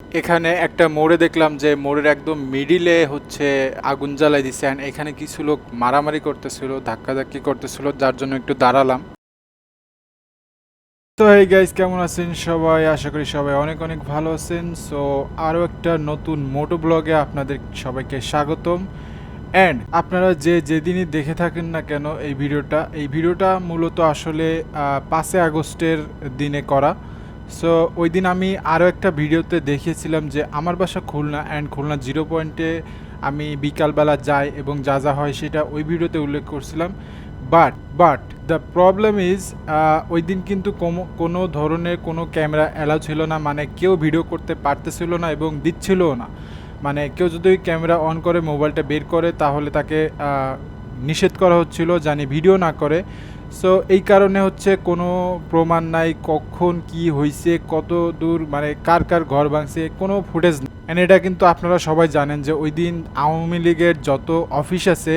এখানে একটা মোড়ে দেখলাম যে মোড়ের একদম মিডিলে হচ্ছে আগুন জ্বালাই দিছে, and এখানে কিছু লোক মারামারি করতেছিল, ধাক্কাধাক্কি করতেছিল, যার জন্য একটু দাঁড়ালাম। তো এই গাইজ কেমন আছেন সবাই? আশা করি সবাই অনেক অনেক ভালো আছেন। সো আরও একটা নতুন মোটো ব্লগে আপনাদের সবাইকে স্বাগতম। অ্যান্ড আপনারা যে যেদিনই দেখে থাকেন না কেন এই ভিডিওটা এই ভিডিওটা মূলত আসলে পাঁচই আগস্টের দিনে করা। সো ওই দিন আমি আরও একটা ভিডিওতে দেখিয়েছিলাম যে আমার বাসা খুলনা অ্যান্ড খুলনা জিরো পয়েন্টে আমি বিকালবেলা যাই এবং যা যা হয় সেটা ওই ভিডিওতে উল্লেখ করছিলাম। But but the problem is ওই দিন কিন্তু কোনো- ধরনের কোনো ক্যামেরা অ্যালাউ ছিল না মানে কেউ ভিডিও করতে পারতেছিল না এবং দিচ্ছিলও না। মানে কেউ যদি ক্যামেরা অন করে, মোবাইলটা বের করে, তাহলে তাকে নিষেধ করা হচ্ছিল, জানি ভিডিও না করে। সো এই কারণে হচ্ছে কোনো প্রমাণ নাই কখন কি হয়েছে কত দূর মানে কার কার ঘর ভাঙছে, কোনো ফুটেজ নেই। এটা কিন্তু আপনারা সবাই জানেন যে ওই দিন আওয়ামী লীগের যত অফিস আছে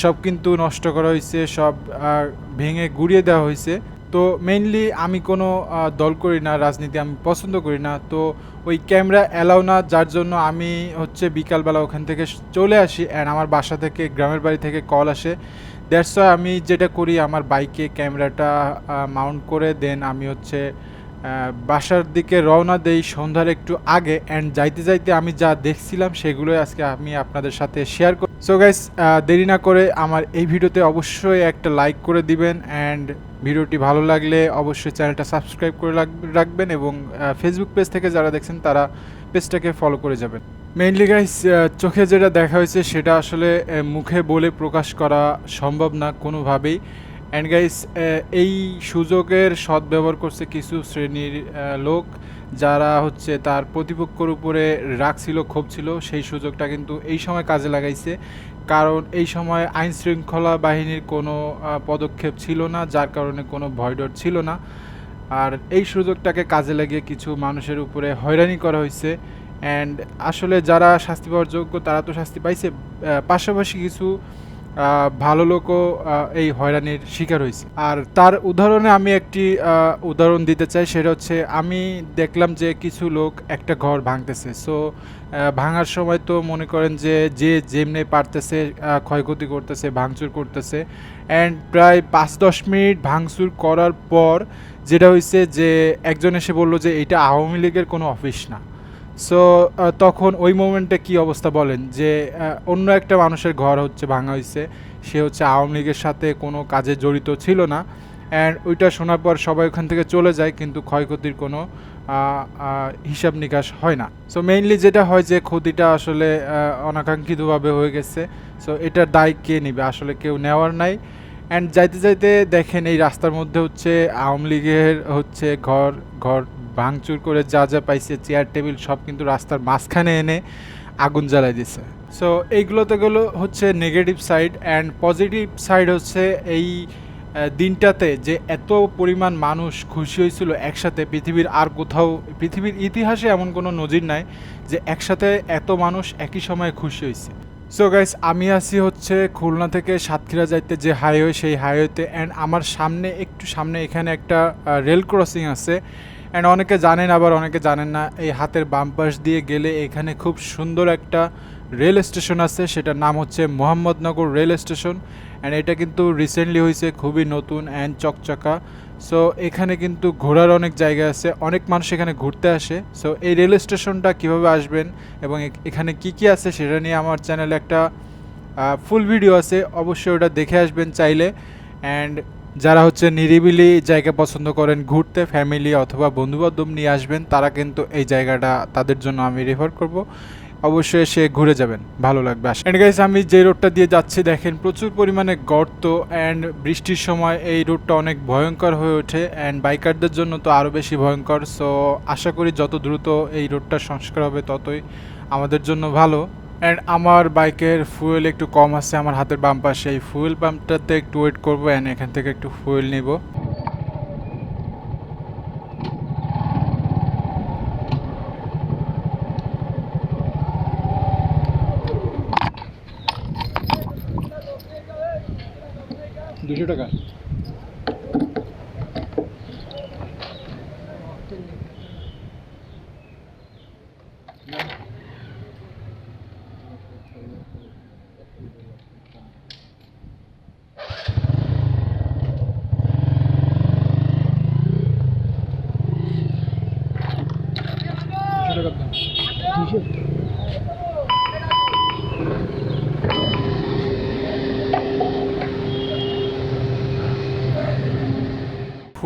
সব কিন্তু নষ্ট করা হয়েছে সব ভেঙে গুড়িয়ে দেওয়া হয়েছে তো মেইনলি আমি কোনো দল করি না, রাজনীতি আমি পছন্দ করি না। তো ওই ক্যামেরা অ্যালাউ না, যার জন্য আমি হচ্ছে বিকালবেলা ওখান থেকে চলে আসি। অ্যান্ড আমার বাসা থেকে, গ্রামের বাড়ি থেকে কল আসে। দ্যাটস ওয়াই আমি যেটা করি, আমার বাইকে ক্যামেরাটা মাউন্ট করে দেন আমি হচ্ছে বাসার দিকে রওনা দেই সন্ধ্যার একটু আগে অ্যান্ড যাইতে যাইতে আমি যা দেখছিলাম সেগুলোই আজকে আমি আপনাদের সাথে শেয়ার করি সো গাইস দেরি না করে আমার এই ভিডিওতে অবশ্যই একটা লাইক করে দিবেন অ্যান্ড ভিডিওটি ভালো লাগলে অবশ্যই চ্যানেলটা সাবস্ক্রাইব করে রাখ- রাখবেন এবং ফেসবুক পেজ থেকে যারা দেখছেন তারা পেজটাকে ফলো করে যাবেন। মেইনলি গাইস চোখে যেটা দেখা হয়েছে সেটা আসলে মুখে বলে প্রকাশ করা সম্ভব না কোনোভাবেই। অ্যান্ড গাইস এই সুযোগের সদ্ব্যবহার করছে কিছু শ্রেণির লোক যারা হচ্ছে তার প্রতিপক্ষর উপরে রাগ ছিল, ক্ষোভ ছিল। সেই সুযোগটা কিন্তু এই সময় কাজে লাগাইছে। কারণ এই সময় আইন শৃঙ্খলা বাহিনীর কোনো পদক্ষেপ ছিল না, যার কারণে কোনো ভয়ডর ছিল না। আর এই সুযোগটাকে কাজে লাগিয়ে কিছু মানুষের উপরে হয়রানি করা হয়েছে। অ্যান্ড আসলে যারা শাস্তি পাওয়ার যোগ্য, তারা তো শাস্তি পাইছে। পাশাপাশি কিছু ভালো লোকও এই হয়রানির শিকার হয়েছে। আর তার উদাহরণে আমি একটি উদাহরণ দিতে চাই, সেটা হচ্ছে আমি দেখলাম যে কিছু লোক একটা ঘর ভাঙতেছে। সো ভাঙার সময় তো মনে করেন যে যে যেমনি পারতেছে ক্ষয়ক্ষতি করতেছে, ভাঙচুর করতেছে। অ্যান্ড প্রায় পাঁচ দশ মিনিট ভাঙচুর করার পর যেটা হয়েছে যে একজন এসে বলল যে এটা আওয়ামী লীগের কোনো অফিস না। সো তখন ওই মোমেন্টে কি অবস্থা বলেন? যে অন্য একটা মানুষের ঘর হচ্ছে, ভাঙা হয়েছে সে হচ্ছে আওয়ামী লীগের সাথে কোনো কাজে জড়িত ছিল না। অ্যান্ড ওইটা শোনার পর সবাই ওখান থেকে চলে যায়, কিন্তু ক্ষয়ক্ষতির কোনো হিসাব নিকাশ হয় না। সো মেইনলি যেটা হয় যে, ক্ষতিটা আসলে অনাকাঙ্ক্ষিতভাবে হয়ে গেছে। সো এটার দায় কে নেবে? আসলে কেউ নেওয়ার নাই। অ্যান্ড যাইতে যাইতে দেখেন এই রাস্তার মধ্যে হচ্ছে আওয়ামী লীগের হচ্ছে ঘর ঘর ভাঙচুর করে যা যা পাইছে চেয়ার টেবিল সব কিন্তু রাস্তার মাঝখানে এনে আগুন জ্বালাই দিছে। সো এইগুলোতে গেলো হচ্ছে negative side and positive side হচ্ছে এই দিনটাতে যে এত পরিমাণ মানুষ খুশি হয়েছিল একসাথে পৃথিবীর আর কোথাও, পৃথিবীর ইতিহাসে এমন কোনো নজির নাই যে একসাথে এত মানুষ একই সময়ে খুশি হয়েছে। সো গাইস আমি আছি হচ্ছে খুলনা থেকে সাতক্ষীরা যাইতে যে হাইওয়ে সেই হাইওয়েতে অ্যান্ড আমার সামনে, একটু সামনে এখানে একটা রেল ক্রসিং আছে। অ্যান্ড অনেকে জানেন আবার অনেকে জানেন না, এই হাতের বাম পাশ দিয়ে গেলে এখানে খুব সুন্দর একটা রেল স্টেশন আছে, সেটার নাম হচ্ছে মোহাম্মদনগর রেল স্টেশন অ্যান্ড এটা কিন্তু রিসেন্টলি হয়েছে খুবই নতুন অ্যান্ড চকচকা। সো এখানে কিন্তু ঘোরার অনেক জায়গা আছে, অনেক মানুষ এখানে ঘুরতে আসে। সো এই রেল স্টেশনটা কীভাবে আসবেন এবং এখানে কি কি আছে সেটা নিয়ে আমার চ্যানেলে একটা ফুল ভিডিও আছে, অবশ্যই ওটা দেখে আসবেন চাইলে। অ্যান্ড যারা হচ্ছে নিরিবিলি জায়গা পছন্দ করেন, ঘুরতে ফ্যামিলি অথবা বন্ধুবান্ধব নিয়ে আসবেন, তারা কিন্তু এই জায়গাটা তাদের জন্য আমি রেফার করব। অবশ্যই এসে ঘুরে যাবেন। ভালো লাগবে অ্যান্ড গাইস আমি যে রোডটা দিয়ে যাচ্ছি, দেখেন প্রচুর পরিমাণে গর্ত অ্যান্ড বৃষ্টির সময় এই রোডটা অনেক ভয়ঙ্কর হয়ে ওঠে অ্যান্ড বাইকারদের জন্য তো আরও বেশি ভয়ঙ্কর। সো আশা করি যত দ্রুত এই রোডটা সংস্কার হবে, ততই আমাদের জন্য ভালো। অ্যান্ড আমার বাইকের ফুয়েল একটু কম আছে, আমার হাতের বাম পাশে এই ফুয়েল পাম্পটাতে একটু ওয়েট করব অ্যান্ড এখান থেকে একটু ফুয়েল নিব। দুশো টাকা।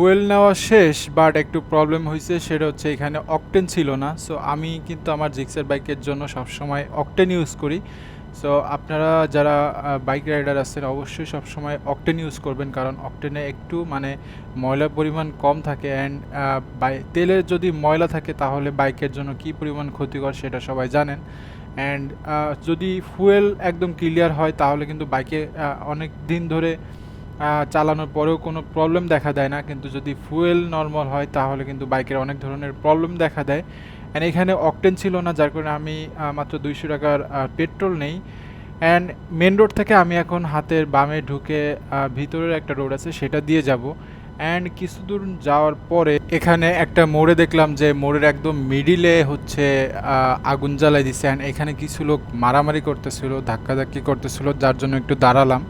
ফুয়েল নেওয়া শেষ বাট একটু প্রবলেম হয়েছে সেটা হচ্ছে এখানে অকটেন ছিল না। সো আমি কিন্তু আমার জিক্সের বাইকের জন্য সবসময় অকটেন ইউজ করি। সো আপনারা যারা বাইক রাইডার আছেন, অবশ্যই সবসময় অকটেন ইউজ করবেন, কারণ অকটেনে একটু মানে ময়লার পরিমাণ কম থাকে অ্যান্ড তেলে যদি ময়লা থাকে, তাহলে বাইকের জন্য কী পরিমাণ ক্ষতিকর সেটা সবাই জানেন। অ্যান্ড যদি ফুয়েল একদম ক্লিয়ার হয়, তাহলে কিন্তু বাইকে অনেক দিন ধরে চালানোর পরেও কোনো প্রবলেম দেখা দেয় না। কিন্তু যদি ফুয়েল নর্মাল হয়, তাহলে কিন্তু বাইকের অনেক ধরনের প্রবলেম দেখা দেয়। অ্যান্ড এখানে অকটেন ছিল না, যার কারণে আমি মাত্র দুইশো টাকার পেট্রোল নেই। অ্যান্ড মেন রোড থেকে আমি এখন হাতের বামে ঢুকে ভিতরের একটা রোড আছে, সেটা দিয়ে যাব। অ্যান্ড কিছু দূর যাওয়ার পরে এখানে একটা মোড়ে দেখলাম যে মোড়ের একদম মিডিলে হচ্ছে আগুন জ্বালাই দিছে। অ্যান্ড এখানে কিছু লোক মারামারি করতেছিল, ধাক্কাধাক্কি করতেছিল, যার জন্য একটু দাঁড়ালাম।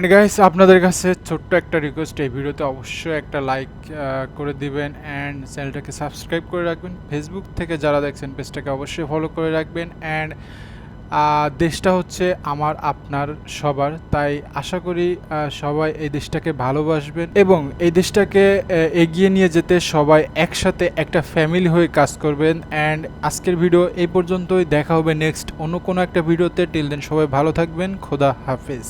অ্যান্ড গাইস আপনাদের কাছে ছোট্ট একটা রিকোয়েস্ট এই ভিডিওতে অবশ্যই একটা লাইক করে দিবেন অ্যান্ড চ্যানেলটাকে সাবস্ক্রাইব করে রাখবেন। ফেসবুক থেকে যারা দেখছেন পেজটাকে অবশ্যই ফলো করে রাখবেন। অ্যান্ড দেশটা হচ্ছে আমার, আপনার, সবার। তাই আশা করি সবাই এই দেশটাকে ভালোবাসবেন এবং এই দেশটাকে এগিয়ে নিয়ে যেতে সবাই একসাথে একটা ফ্যামিলি হয়ে কাজ করবেন। অ্যান্ড আজকের ভিডিও এই পর্যন্তই। দেখা হবে নেক্সট অন্য কোনো একটা ভিডিওতে টিল দেন সবাই ভালো থাকবেন। খোদা হাফেজ।